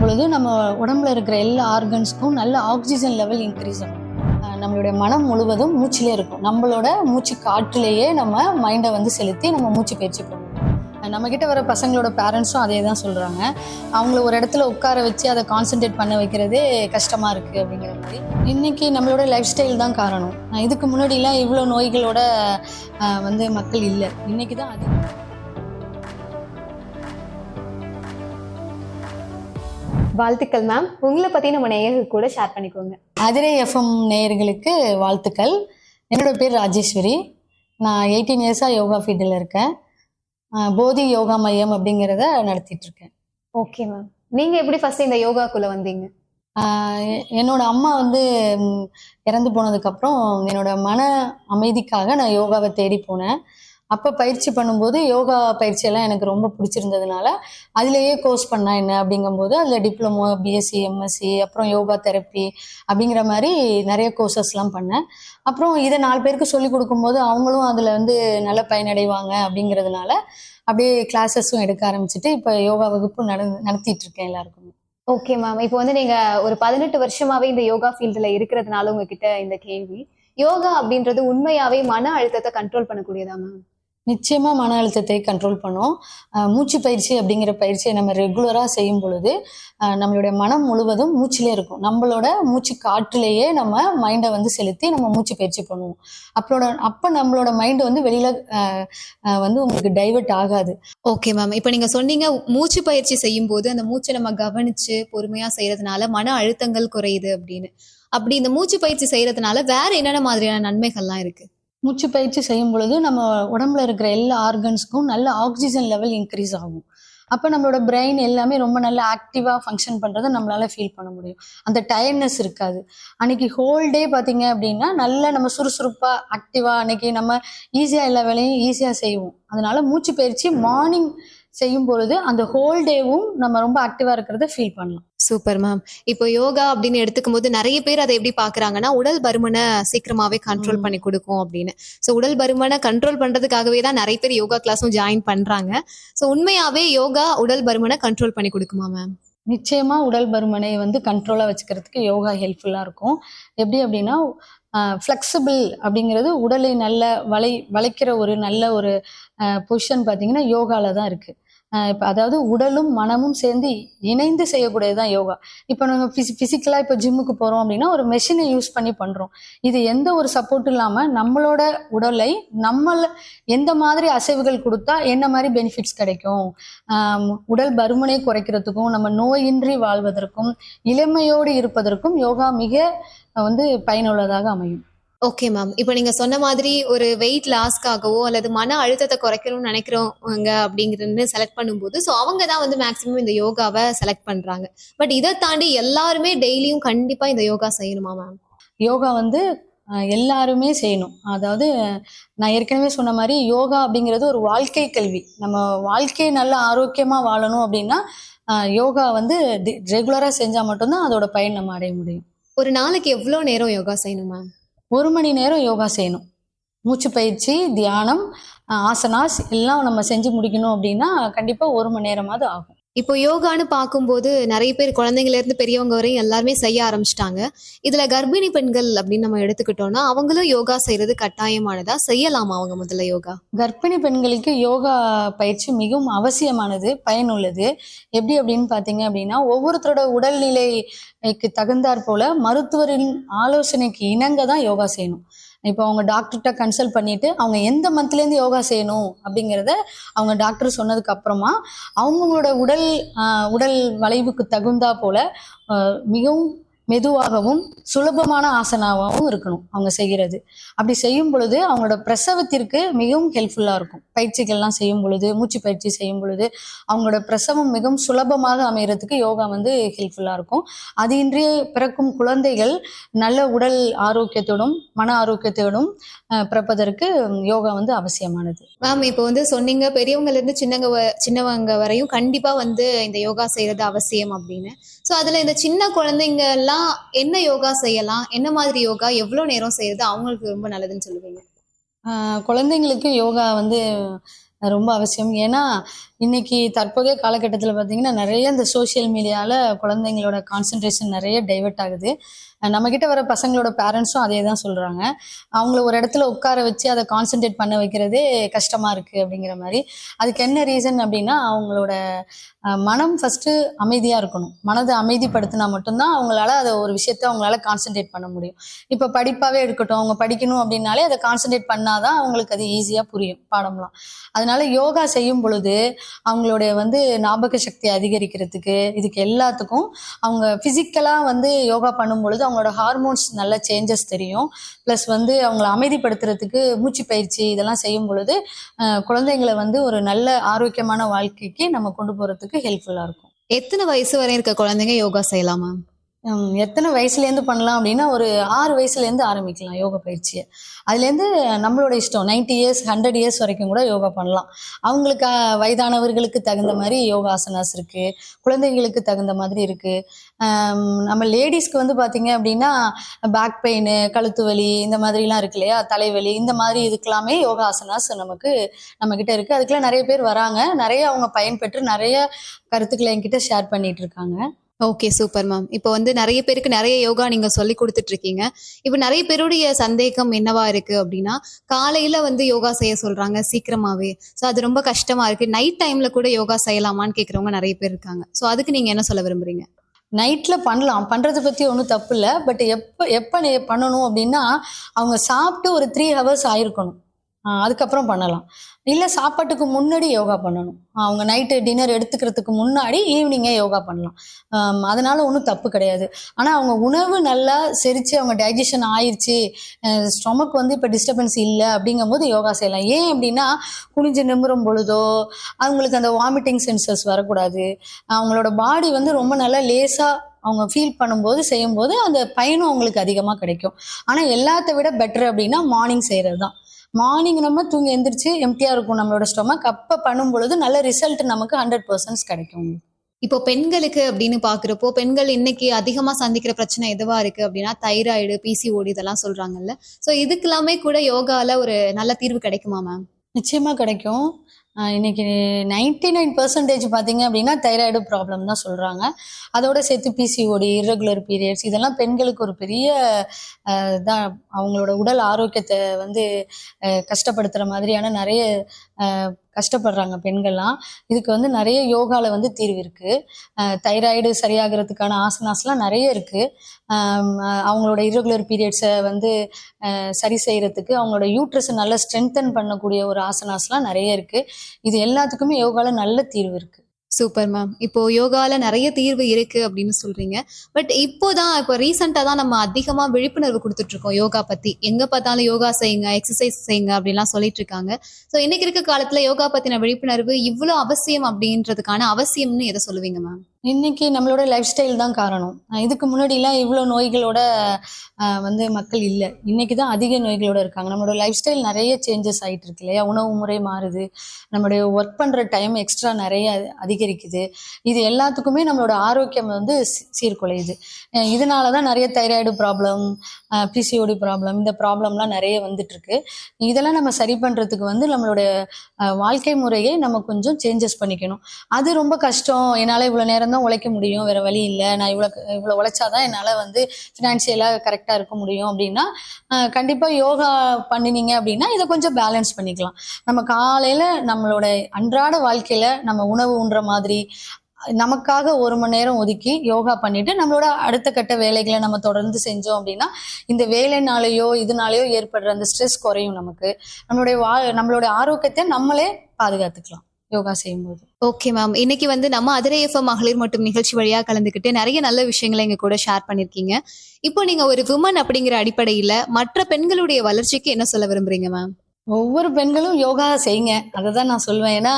பொழுது நம்ம உடம்புல இருக்கிற எல்லா ஆர்கன்ஸ்க்கும் நல்ல ஆக்சிஜன் லெவல் இன்க்ரீஸ் ஆகும். நம்மளுடைய மனம் முழுவதும் மூச்சிலே இருக்கும். நம்மளோட மூச்சு காற்றிலேயே நம்ம மைண்டை வந்து செலுத்தி நம்ம மூச்சு பயிற்சி பண்ணுவோம். நம்மக்கிட்ட நம்ம கிட்ட வர பசங்களோட பேரண்ட்ஸும் அதே தான் சொல்றாங்க. அவங்கள ஒரு இடத்துல உட்கார வச்சு அதை கான்சென்ட்ரேட் பண்ண வைக்கிறதே கஷ்டமா இருக்கு அப்படிங்கிற மாதிரி. இன்னைக்கு நம்மளோட லைஃப் ஸ்டைல் தான் காரணம். இதுக்கு முன்னாடிலாம் இவ்வளோ நோய்களோட வந்து மக்கள் இல்லை. இன்னைக்கு தான் அது வாழ்த்துக்கள் மேம் உங்களை பத்தி நம்ம நேயர்கள் கூட ஷேர் பண்ணிக்கோங்க. அதிரை எஃப்எம் நேயர்களுக்கு வாழ்த்துக்கள். என்னோட பேர் ராஜேஸ்வரி. நான் எயிட்டீன் இயர்ஸாக யோகா ஃபீல்டில் இருக்கேன். போதி யோகா மையம் அப்படிங்கிறத நடத்திட்டு இருக்கேன். ஓகே மேம் நீங்க எப்படி ஃபர்ஸ்ட் இந்த யோகாக்குள்ள வந்தீங்க? என்னோட அம்மா வந்து இறந்து போனதுக்கப்புறம் என்னோட மன அமைதிக்காக நான் யோகாவை தேடி போனேன். அப்போ பயிற்சி பண்ணும்போது யோகா பயிற்சியெல்லாம் எனக்கு ரொம்ப பிடிச்சிருந்ததுனால அதிலேயே கோர்ஸ் பண்ணா என்ன அப்படிங்கும்போது அதில் டிப்ளமோ பிஎஸ்சி எம்எஸ்சி அப்புறம் யோகா தெரப்பி அப்படிங்கிற மாதிரி நிறைய கோர்சஸ்லாம் பண்ணேன். அப்புறம் இதை நாலு பேருக்கு சொல்லி கொடுக்கும்போது அவங்களும் அதில் வந்து நல்ல பயனடைவாங்க அப்படிங்கிறதுனால அப்படியே கிளாஸஸும் எடுக்க ஆரம்பிச்சிட்டு இப்போ யோகா வகுப்பு நட நடத்திட்டு இருக்கேன் எல்லாருக்குமே. ஓகே மேம் இப்போ வந்து நீங்க ஒரு பதினெட்டு வருஷமாவே இந்த யோகா ஃபீல்டுல இருக்கிறதுனால உங்ககிட்ட இந்த கேள்வி. யோகா அப்படின்றது உண்மையாவே மன அழுத்தத்தை கண்ட்ரோல் பண்ணக்கூடியதா மேம் நிச்சயமா மன அழுத்தத்தை கண்ட்ரோல் பண்ணும். மூச்சு பயிற்சி அப்படிங்கிற பயிற்சியை நம்ம ரெகுலராக செய்யும் பொழுது நம்மளுடைய மனம் முழுவதும் மூச்சிலே இருக்கும். நம்மளோட மூச்சு காற்றிலேயே நம்ம மைண்டை வந்து செலுத்தி நம்ம மூச்சு பயிற்சி பண்ணுவோம். அப்போட அப்போ நம்மளோட மைண்டு வந்து வெளியில வந்து உங்களுக்கு டைவர்ட் ஆகாது. ஓகே மேம் இப்போ நீங்க சொன்னீங்க மூச்சு பயிற்சி செய்யும் போது அந்த மூச்சை நம்ம கவனிச்சு பொறுமையா செய்யறதுனால மன அழுத்தங்கள் குறையுது அப்படின்னு. அப்படி இந்த மூச்சு பயிற்சி செய்யறதுனால வேற என்னென்ன மாதிரியான நன்மைகள்லாம் இருக்கு? மூச்சு பயிற்சி செய்யும் பொழுது நம்ம உடம்புல இருக்கிற எல்லா ஆர்கன்ஸ்க்கும் நல்ல ஆக்சிஜன் லெவல் இன்க்ரீஸ் ஆகும். அப்போ நம்மளோட பிரெயின் எல்லாமே ரொம்ப நல்ல ஆக்டிவாக ஃபங்க்ஷன் பண்ணுறதை நம்மளால ஃபீல் பண்ண முடியும். அந்த டயர்ட்னஸ் இருக்காது. அன்னைக்கு ஹோல் டே பார்த்தீங்க அப்படின்னா நல்லா நம்ம சுறுசுறுப்பாக ஆக்டிவாக அன்னைக்கு நம்ம ஈஸியாக எல்லா வேலையும் ஈஸியாக செய்வோம். அதனால மூச்சு பயிற்சி மார்னிங் செய்யும் பொழுது அந்த ஹோல் டேவும் நம்ம ரொம்ப ஆக்டிவாக இருக்கிறத ஃபீல் பண்ணலாம். சூப்பர் மேம் இப்போ யோகா அப்படின்னு எடுத்துக்கும் போது நிறைய பேர் அதை எப்படி பாக்குறாங்கன்னா உடல் பருமனை சீக்கிரமாவே கண்ட்ரோல். பண்ணி கொடுக்கும் அப்படின்னு. ஸோ உடல் பருமனை கண்ட்ரோல் பண்றதுக்காகவே தான் நிறைய பேர் யோகா கிளாஸும் ஜாயின் பண்றாங்க. ஸோ உண்மையாவே யோகா உடல் பருமனை கண்ட்ரோல் பண்ணி கொடுக்குமா மேம் நிச்சயமா உடல் பருமனை வந்து கண்ட்ரோலாக வச்சுக்கிறதுக்கு யோகா ஹெல்ப்ஃபுல்லாக இருக்கும். எப்படி அப்படின்னா ஃப்ளெக்சிபிள் அப்படிங்கிறது உடலை நல்ல வளை வளைக்கிற ஒரு நல்ல ஒரு பொசிஷன் பார்த்தீங்கன்னா யோகால தான் இருக்கு. இப்போ அதாவது உடலும் மனமும் சேர்ந்து இணைந்து செய்யக்கூடியது தான் யோகா. இப்போ நம்ம ஃபிசி ஃபிசிக்கலாக இப்போ ஜிம்முக்கு போகிறோம் அப்படின்னா ஒரு மெஷினை யூஸ் பண்ணி பண்ணுறோம் இது எந்த ஒரு சப்போர்ட் இல்லாமல் நம்மளோட உடலை நம்மள எந்த மாதிரி அசைவுகள் கொடுத்தா என்ன மாதிரி பெனிஃபிட்ஸ் கிடைக்கும்? உடல் பருமனை குறைக்கிறதுக்கும் நம்ம நோயின்றி வாழ்வதற்கும் இளமையோடு இருப்பதற்கும் யோகா மிக வந்து பயனுள்ளதாக அமையும். ஓகே மேம் இப்போ நீங்க சொன்ன மாதிரி ஒரு வெயிட் லாஸ்க்காகவோ அல்லது மன அழுத்தத்தை குறைக்கணும்னு நினைக்கிறவங்க அப்படிங்கிறது செலக்ட் பண்ணும்போது ஸோ அவங்க தான் வந்து மேக்ஸிமம் இந்த யோகாவை செலக்ட் பண்றாங்க. பட் இதை தாண்டி எல்லாருமே டெய்லியும் கண்டிப்பா இந்த யோகா செய்யணுமா மேம் யோகா வந்து எல்லாருமே செய்யணும். அதாவது நான் ஏற்கனவே சொன்ன மாதிரி யோகா அப்படிங்கிறது ஒரு வாழ்க்கை கல்வி. நம்ம வாழ்க்கையை நல்ல ஆரோக்கியமாக வாழணும் அப்படின்னா யோகா வந்து ரெகுலராக செஞ்சால் மட்டும்தான் அதோட பயன் நம்ம அடைய முடியும். ஒரு நாளைக்கு எவ்வளோ நேரம் யோகா செய்யணும் மேம் ஒரு மணி நேரம் யோகா செய்யணும். மூச்சு பயிற்சி தியானம் ஆசனாஸ் எல்லாம் நம்ம செஞ்சு முடிக்கணும் அப்படின்னா கண்டிப்பாக ஒரு மணி நேரமாவது ஆகும். இப்போ யோகான்னு பார்க்கும்போது நிறைய பேர் குழந்தைங்கலேருந்து பெரியவங்க வரையும் எல்லாருமே செய்ய ஆரம்பிச்சிட்டாங்க. இதில் கர்ப்பிணி பெண்கள் அப்படின்னு நம்ம எடுத்துக்கிட்டோம்னா அவங்களும் யோகா செய்யறது கட்டாயமானதா? செய்யலாமா அவங்க முதல்ல யோகா? கர்ப்பிணி பெண்களுக்கு யோகா பயிற்சி மிகவும் அவசியமானது பயனுள்ளது. எப்படி அப்படின்னு பார்த்தீங்க அப்படின்னா ஒவ்வொருத்தரோட உடல்நிலைக்கு தகுந்தாற் போல மருத்துவரின் ஆலோசனைக்கு இணங்க தான் யோகா செய்யணும். இப்போ அவங்க டாக்டர்கிட்ட கன்சல்ட் பண்ணிட்டு அவங்க எந்த மந்த்லேருந்து யோகா செய்யணும் அப்படிங்கிறத அவங்க டாக்டர் சொன்னதுக்கு அப்புறமா அவங்களோட உடல் உடல் வளைவுக்கு தகுந்தா போல மிகவும் மெதுவாகவும் சுலபமான ஆசனாவாகவும் இருக்கணும் அவங்க செய்கிறது. அப்படி செய்யும் பொழுது அவங்களோட பிரசவத்திற்கு மிகவும் ஹெல்ப்ஃபுல்லாக இருக்கும். பயிற்சிகள்லாம் செய்யும் பொழுது மூச்சு பயிற்சி செய்யும் பொழுது அவங்களோட பிரசவம் மிகவும் சுலபமாக அமைகிறதுக்கு யோகா வந்து ஹெல்ப்ஃபுல்லாக இருக்கும். அது இன்றி பிறக்கும் குழந்தைகள் நல்ல உடல் ஆரோக்கியத்தோடும் மன ஆரோக்கியத்தோடும் பிறப்பதற்கு யோகா வந்து அவசியமானது. மேம் இப்போ வந்து சொன்னீங்க பெரியவங்கலேருந்து சின்னங்க வ- சின்னவங்க வரையும் கண்டிப்பாக வந்து இந்த யோகா செய்கிறது அவசியம் அப்படின்னு. ஸோ அதில் இந்த சின்ன குழந்தைங்க எல்லாம் என்ன யோகா செய்யலாம்? என்ன மாதிரி யோகா எவ்வளோ நேரம் செய்யறது? அவங்களுக்கு ரொம்ப நல்லதுன்னு சொல்லுவீங்க. குழந்தைங்களுக்கு யோகா வந்து ரொம்ப அவசியம். ஏன்னா இன்னைக்கு தற்போதைய காலகட்டத்தில் பார்த்தீங்கன்னா நிறைய இந்த சோஷியல் மீடியாவில் குழந்தைங்களோட கான்சென்ட்ரேஷன் நிறைய டைவெர்ட் ஆகுது. அஹ் நம்ம வர பசங்களோட பேரண்ட்ஸும் அதே தான் சொல்கிறாங்க அவங்கள ஒரு இடத்துல உட்கார வச்சு அதை கான்சென்ட்ரேட் பண்ண வைக்கிறதே கஷ்டமாக இருக்குது அப்படிங்கிற மாதிரி. அதுக்கு என்ன ரீசன் அப்படின்னா அவங்களோட மனம் ஃபஸ்ட்டு அமைதியாக இருக்கணும். மனதை அமைதிப்படுத்தினா மட்டும்தான் அவங்களால அதை ஒரு விஷயத்த அவங்களால கான்சென்ட்ரேட் பண்ண முடியும். இப்போ படிப்பாகவே இருக்கட்டும் அவங்க படிக்கணும் அப்படின்னாலே அதை கான்சென்ட்ரேட் பண்ணாதான் அவங்களுக்கு அது ஈஸியாக புரியும் பாடம்லாம். அதனால யோகா செய்யும் பொழுது அவங்களுடைய வந்து ஞாபக சக்தி அதிகரிக்கிறதுக்கு இதுக்கு எல்லாத்துக்கும் அவங்க ஃபிசிக்கலாக வந்து யோகா பண்ணும் பொழுது அவங்க அவங்களோட ஹார்மோன்ஸ் நல்ல சேஞ்சஸ் தெரியும். ப்ளஸ் வந்து அவங்கள அமைதிப்படுத்துறதுக்கு மூச்சு பயிற்சி இதெல்லாம் செய்யும் பொழுது குழந்தைங்களை வந்து ஒரு நல்ல ஆரோக்கியமான வாழ்க்கைக்கு நம்ம கொண்டு போகிறதுக்கு ஹெல்ப்ஃபுல்லாக இருக்கும். எத்தனை வயசு வரையும் இருக்க குழந்தைங்க யோகா செய்யலாமா எத்தனை வயசுலேருந்து பண்ணலாம் அப்படின்னா ஒரு ஆறு வயசுலேருந்து ஆரம்பிக்கலாம் யோகா பயிற்சியை. அதுலேருந்து நம்மளோட இஷ்டம் 90 இயர்ஸ் ஹண்ட்ரட் இயர்ஸ் வரைக்கும் கூட யோகா பண்ணலாம். அவங்களுக்கு வயதானவர்களுக்கு தகுந்த மாதிரி யோகாசனாஸ் இருக்குது குழந்தைங்களுக்கு தகுந்த மாதிரி இருக்குது நம்ம லேடிஸ்க்கு வந்து பார்த்தீங்க அப்படின்னா பேக் பெயின் கழுத்து வலி இந்த மாதிரிலாம் இருக்கு இல்லையா? தலைவலி இந்த மாதிரி இதுக்கெல்லாமே யோகாசனாஸ் நமக்கு நம்மக்கிட்ட இருக்குது அதுக்கெல்லாம் நிறைய பேர் வராங்க. நிறைய அவங்க பயன்பெற்று நிறைய கருத்துக்களை என்கிட்ட ஷேர் பண்ணிகிட்டு இருக்காங்க. ஓகே சூப்பர் மேம் இப்போ வந்து நிறைய பேருக்கு நிறைய யோகா நீங்க சொல்லி கொடுத்துட்டு இருக்கீங்க இப்போ நிறைய பேருடைய சந்தேகம் என்னவா இருக்கு அப்படின்னா காலையில வந்து யோகா செய்ய சொல்றாங்க சீக்கிரமாவே. ஸோ அது ரொம்ப கஷ்டமா இருக்கு. நைட் டைம்ல கூட யோகா செய்யலாமான்னு கேட்கறவங்க நிறைய பேர் இருக்காங்க. ஸோ அதுக்கு நீங்க என்ன சொல்ல விரும்புறீங்க? நைட்டில் பண்ணலாம். பண்ணுறதை பற்றி ஒன்றும் தப்பு இல்லை. பட் எப்போ எப்போ பண்ணணும் அப்படின்னா அவங்க சாப்பிட்டு ஒரு த்ரீ ஹவர்ஸ் ஆயிருக்கணும். அதுக்கப்புறம் பண்ணலாம். இல்லை சாப்பாட்டுக்கு முன்னாடி யோகா பண்ணணும். அவங்க நைட்டு டின்னர் எடுத்துக்கிறதுக்கு முன்னாடி ஈவினிங்கே யோகா பண்ணலாம். அதனால ஒன்றும் தப்பு கிடையாது. ஆனால் அவங்க உணவு நல்லா செரித்து அவங்க டைஜஷன் ஆயிடுச்சு ஸ்டொமக் வந்து இப்போ டிஸ்டர்பன்ஸ் இல்லை அப்படிங்கும்போது யோகா செய்யலாம். ஏன் அப்படின்னா குனிஞ்சு நிமிரும் பொழுதோ அவங்களுக்கு அந்த வாமிட்டிங் சென்சஸ் வரக்கூடாது. அவங்களோட பாடி வந்து ரொம்ப நல்லா லேசாக அவங்க ஃபீல் பண்ணும்போது செய்யும்போது அந்த பயனும் அவங்களுக்கு அதிகமாக கிடைக்கும். ஆனால் எல்லாத்த விட பெட்டர் அப்படின்னா மார்னிங் செய்கிறது தான் மார்னிங் நம்ம தூங்கி எந்திரிச்சு எம்டியாக இருக்கும் நம்மளோட ஸ்டொமக் அப்போ பண்ணும் பொழுது நல்ல ரிசல்ட் நமக்கு ஹண்ட்ரட் பர்சன்ட்ஸ் கிடைக்கும். இப்போ பெண்களுக்கு அப்படின்னு பாக்குறப்போ பெண்கள் இன்னைக்கு அதிகமா சந்திக்கிற பிரச்சனை எதுவா இருக்கு அப்படின்னா தைராய்டு பிசிஓடி இதெல்லாம் சொல்றாங்கல்ல. ஸோ இதுக்கெல்லாமே கூட யோகால ஒரு நல்ல தீர்வு கிடைக்குமா மேம் நிச்சயமாக கிடைக்கும். இன்னைக்கு நைன்டி நைன் பர்சன்டேஜ் பார்த்தீங்க அப்படின்னா தைராய்டு ப்ராப்ளம் தான் சொல்கிறாங்க அதோட சேர்த்து பிசிஓடி irregular பீரியட்ஸ் இதெல்லாம் பெண்களுக்கு ஒரு பெரிய தான் அவங்களோட உடல் ஆரோக்கியத்தை வந்து கஷ்டப்படுத்துகிற மாதிரியான நிறைய கஷ்டப்படுறாங்க பெண்கள்லாம். இதுக்கு வந்து நிறைய யோகாவில் வந்து தீர்வு இருக்குது தைராய்டு சரியாகிறதுக்கான ஆசனாஸ்லாம் நிறைய இருக்குது அவங்களோட இரகுலர் பீரியட்ஸை வந்து சரி செய்யறதுக்கு அவங்களோட யூட்ரஸை நல்லா ஸ்ட்ரென்தன் பண்ணக்கூடிய ஒரு ஆசனாஸ்லாம் நிறைய இருக்கு. இது எல்லாத்துக்குமே யோகாவில் நல்ல தீர்வு இருக்கு. சூப்பர் மேம் இப்போ யோகால நிறைய தீர்வு இருக்கு அப்படின்னு சொல்றீங்க. பட் இப்போதான் இப்போ ரீசெண்டா தான் நம்ம அதிகமா விழிப்புணர்வு கொடுத்துட்டு இருக்கோம் யோகா பத்தி. எங்க பார்த்தாலும் யோகா செய்யுங்க எக்ஸசைஸ் செய்யுங்க அப்படின்லாம் சொல்லிட்டு இருக்காங்க. ஸோ இன்னைக்கு இருக்க காலத்துல யோகா பத்தின விழிப்புணர்வு இவ்வளவு அவசியம் அப்படின்றதுக்கான அவசியம்னு எதை சொல்லுவீங்க மேம் இன்னைக்கு நம்மளோட லைஃப் ஸ்டைல் தான் காரணம். இதுக்கு முன்னாடிலாம் இவ்வளோ நோய்களோட வந்து மக்கள் இல்லை. இன்னைக்கு தான் அதிக நோய்களோட இருக்காங்க. நம்மளோட லைஃப் ஸ்டைல் நிறைய சேஞ்சஸ் ஆயிட்டு இருக்கு இல்லையா? உணவு முறை மாறுது. நம்மளுடைய ஒர்க் பண்ணுற டைம் எக்ஸ்ட்ரா நிறைய அதிகரிக்குது. இது எல்லாத்துக்குமே நம்மளோட ஆரோக்கியம் வந்து சீ- சீர்குலையுது. இதனால தான் நிறைய தைராய்டு ப்ராப்ளம் பிசிஓடி ப்ராப்ளம் இந்த ப்ராப்ளம்லாம் நிறைய வந்துட்டுருக்கு. இதெல்லாம் நம்ம சரி பண்ணுறதுக்கு வந்து நம்மளோட வாழ்க்கை முறையை நம்ம கொஞ்சம் சேஞ்சஸ் பண்ணிக்கணும். அது ரொம்ப கஷ்டம். என்னால் இவ்வளோ நேரம் தான் உழைக்க முடியும் வேற வழி இல்லை. நான் இவ்வளோ இவ்வளோ உழைச்சாதான் என்னால் வந்து ஃபினான்ஷியலாக கரெக்டாக இருக்க முடியும் அப்படின்னா கண்டிப்பாக யோகா பண்ணினீங்க அப்படின்னா இதை கொஞ்சம் பேலன்ஸ் பண்ணிக்கலாம். நம்ம காலையில் நம்மளோட அன்றாட வாழ்க்கையில் நம்ம உணவு உண்ற மாதிரி நமக்காக ஒரு மணி நேரம் ஒதுக்கி யோகா பண்ணிட்டு நம்மளோட அடுத்த கட்ட வேலைகளை நம்ம தொடர்ந்து செஞ்சோம் அப்படின்னா இந்த வேலைனாலேயோ இதனாலேயோ ஏற்படுற அந்த ஸ்ட்ரெஸ் குறையும் நமக்கு. நம்மளுடைய வா நம்மளுடைய ஆரோக்கியத்தை நம்மளே பாதுகாத்துக்கலாம். யோகா செய்யும்போது. ஓகே மேம் இன்னைக்கு வந்து நம்ம அதிரை எஃப்எம் மகளிர் மட்டும் நிகழ்ச்சி வழியா கலந்துக்கிட்டு நிறைய நல்ல விஷயங்களை எங்க கூட ஷேர் பண்ணிருக்கீங்க. இப்போ நீங்க ஒரு விமன் அப்படிங்கிற அடிப்படையில மற்ற பெண்களுடைய வளர்ச்சிக்கு என்ன சொல்ல விரும்புறீங்க மேம் ஒவ்வொரு பெண்களும் யோகா செய்யுங்க. அதை தான் நான் சொல்வேன். ஏன்னா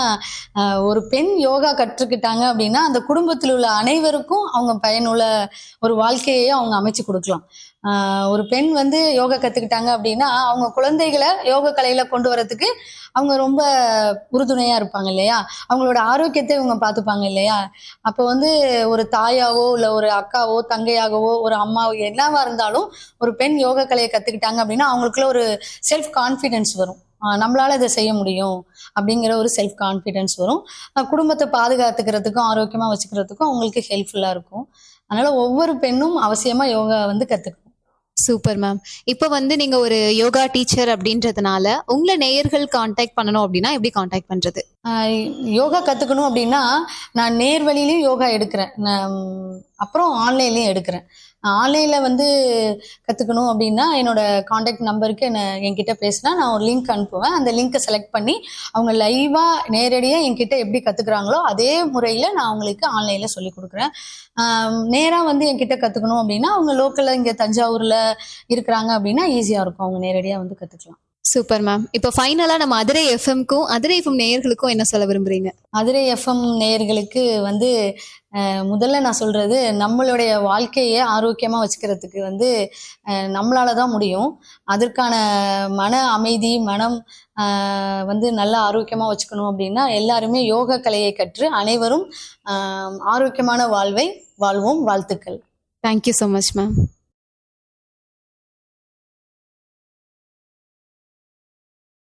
ஆஹ், ஒரு பெண் யோகா கற்றுக்கிட்டாங்க அப்படின்னா அந்த குடும்பத்தில் உள்ள அனைவருக்கும் அவங்க பயனுள்ள ஒரு வாழ்க்கையை அவங்க அமைச்சு கொடுக்கலாம். ஒரு பெண் வந்து யோகா கற்றுக்கிட்டாங்க அப்படின்னா அவங்க குழந்தைகளை யோக கலையில கொண்டு வரதுக்கு அவங்க ரொம்ப உறுதுணையா இருப்பாங்க இல்லையா? அவங்களோட ஆரோக்கியத்தை இவங்க பார்த்துப்பாங்க இல்லையா? அப்போ வந்து ஒரு தாயாவோ இல்லை ஒரு அக்காவோ தங்கையாகவோ ஒரு அம்மாவோ என்னவா இருந்தாலும் ஒரு பெண் யோக கலையை கற்றுக்கிட்டாங்க அப்படின்னா அவங்களுக்குள்ள ஒரு செல்ஃப் கான்ஃபிடென்ஸ் வரும். நம்மளால இதை செய்ய முடியும் அப்படிங்கிற ஒரு செல்ஃப் கான்ஃபிடென்ஸ் வரும். குடும்பத்தை பாதுகாத்துக்கிறதுக்கும் ஆரோக்கியமா வச்சுக்கிறதுக்கும் அவங்களுக்கு ஹெல்ப்ஃபுல்லா இருக்கும். அதனால ஒவ்வொரு பெண்ணும் அவசியமா யோகா வந்து கத்துக்கணும். சூப்பர் மேம் இப்போ வந்து நீங்க ஒரு யோகா டீச்சர் அப்படின்றதுனால உங்களை நேயர்கள் காண்டாக்ட் பண்ணணும் அப்படின்னா எப்படி காண்டாக்ட் பண்றது? ஆஹ் யோகா கத்துக்கணும் அப்படின்னா நான் நேர் வழியிலயும் யோகா எடுக்கிறேன் அப்புறம் ஆன்லைன்லயும் எடுக்கிறேன். ஆன்லைன்ல வந்து கத்துக்கணும் அப்படின்னா என்னோட காண்டாக்ட் நம்பருக்கு என்ன என்கிட்ட பேசினா நான் ஒரு லிங்க் அனுப்புவேன். அந்த லிங்கை செலக்ட் பண்ணி அவங்க லைவா நேரடியாக என்கிட்ட எப்படி கத்துக்கிறாங்களோ அதே முறையில் நான் அவங்களுக்கு ஆன்லைன்ல சொல்லி கொடுக்குறேன். நேராக வந்து என்கிட்ட கத்துக்கணும் அப்படின்னா அவங்க லோக்கல்ல இங்கே தஞ்சாவூர்ல இருக்கிறாங்க அப்படின்னா ஈஸியாக இருக்கும். அவங்க நேரடியாக வந்து கத்துக்கலாம். Super ma'am. இப்போ ஃபைனலா நம்ம அதிரை எஃப்எம்க்கும் அதிரை எஃப்எம் நேயர்களுக்கும் என்ன சொல்ல விரும்புறீங்க? மதுரை எஃப்எம் நேயர்களுக்கு வந்து முதல்ல நான் சொல்றது நம்மளுடைய வாழ்க்கையை ஆரோக்கியமா வச்சுக்கிறதுக்கு வந்து நம்மளால தான் முடியும். அதற்கான மன அமைதி மனம் வந்து நல்லா ஆரோக்கியமா வச்சுக்கணும் அப்படின்னா எல்லாருமே யோக கலையை கற்று அனைவரும் ஆரோக்கியமான வாழ்வை வாழ்வோம். வாழ்த்துக்கள். Thank you so much ma'am